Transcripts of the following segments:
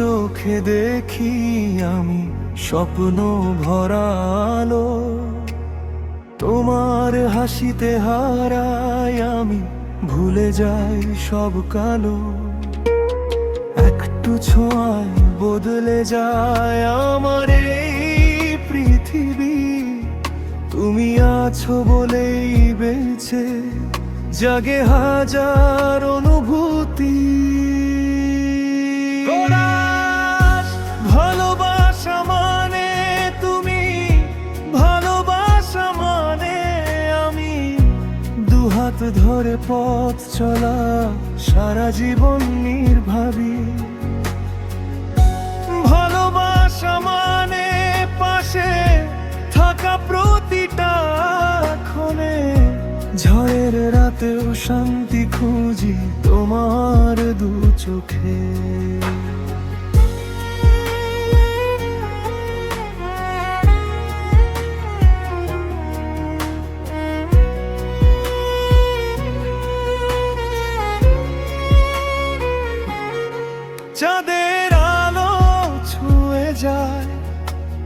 চোখে দেখি আমি স্বপ্ন ভরালো। তোমার হাসিতে হারাই আমি ভুলে যাই সব কালো। একটু ছোঁয়ায় বদলে যায় আমার এই পৃথিবী। তুমি আছো বলেই বেঁচে, জাগে হাজার ধরে পথ চলা, সারা জীবন নির্ভাবী। ভালোবাসা মানে পাশে থাকা প্রতিটা ক্ষণে। ঝড়ের রাতেও শান্তি খুঁজি তোমার দু চোখে।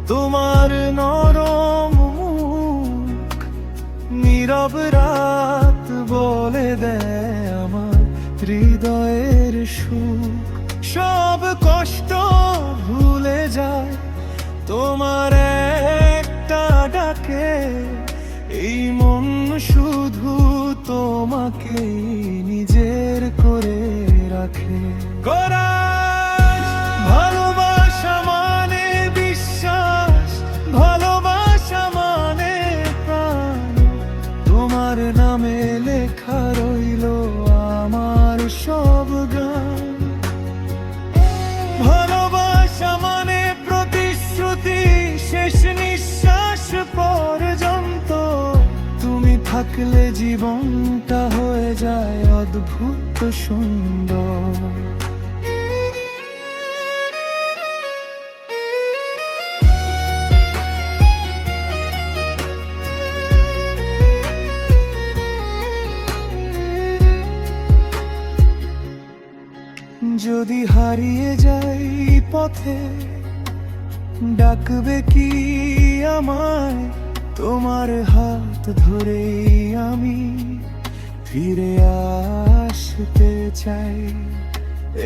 তোমার নরম মুখ নীরব রাত বলে দেয় আমার হৃদয়ের সুখ। সব কষ্ট ভুলে যায়, তোমার একটা ডাকে এই মন শুধু তোমাকে নিজের করে রাখে। করা থাকলে জীবনটা হয়ে যায় অদ্ভুত সুন্দর। যদি হারিয়ে যাই পথে ডাকবে কি আমায়? তোমার হাত ধরে আমি ফিরে আসতে চাই।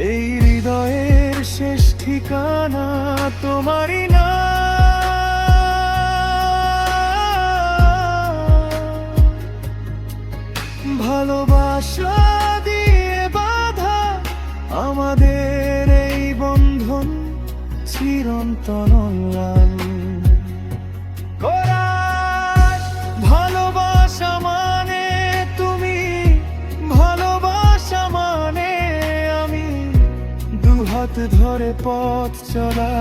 এই হৃদয়ের শেষ ঠিকানা তোমারই না। ভালোবাসা দিয়ে বাধা আমাদের এই বন্ধন চিরন্তন দুহাত ধরে পথ চলা,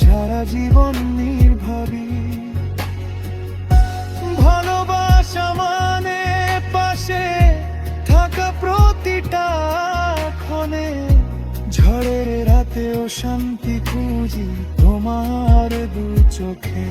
সারা জীবন নির্ভাবী। ভালোবাসা মানে পাশে থাকা প্রতিটা ক্ষণে। ঝড়ের রাতেও শান্তি খুঁজি তোমার দু চোখে।